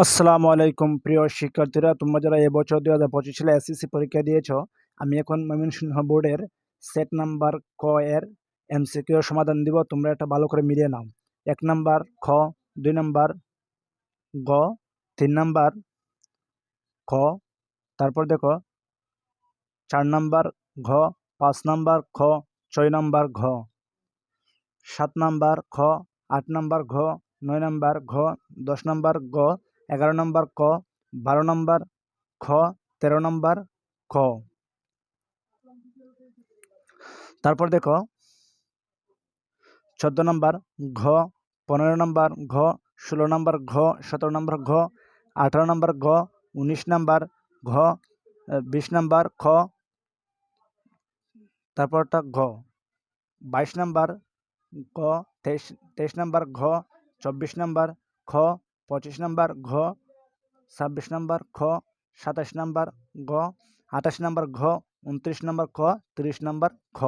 আসসালামু আলাইকুম, প্রিয় শিক্ষার্থীরা। তোমরা যারা এবছর দুই হাজার পঁচিশ সালে এসএসসি পরীক্ষা দিয়েছ, আমি এখন ময়মনসিংহ বোর্ডের সেট নাম্বার ক এর এমসিকিউ সমাধান দিব। তোমরা এটা ভালো করে মিলিয়ে নাও। এক নাম্বার খ, দুই নাম্বার গ, তিন নাম্বার খ, তারপর দেখো, চার নাম্বার ঘ, পাঁচ নাম্বার খ, ছয় নাম্বার ঘ, সাত নাম্বার খ, আট নাম্বার ঘ, নয় নাম্বার ঘ, দশ নাম্বার গ এগারো নম্বর ক, বারো নম্বর খ, তেরো নম্বর খ তারপর দেখো, চোদ্দ নম্বর ঘ, পনেরো নম্বর ঘ, ষোলো নম্বর ঘ, সতেরো নম্বর ঘ, আঠারো নম্বর ঘ, উনিশ নম্বর ঘ বিশ নম্বর খ। তারপরটা ঘ, বাইশ নম্বর গ তেইশ তেইশ নম্বর ঘ, চব্বিশ নম্বর খ পঁচিশ নম্বর, ঘ, ছাব্বিশ নম্বর, খ, সাতাশ নম্বর, গ, আঠাশ নম্বর, ঘ উনত্রিশ নম্বর খ তিরিশ নম্বর, খ।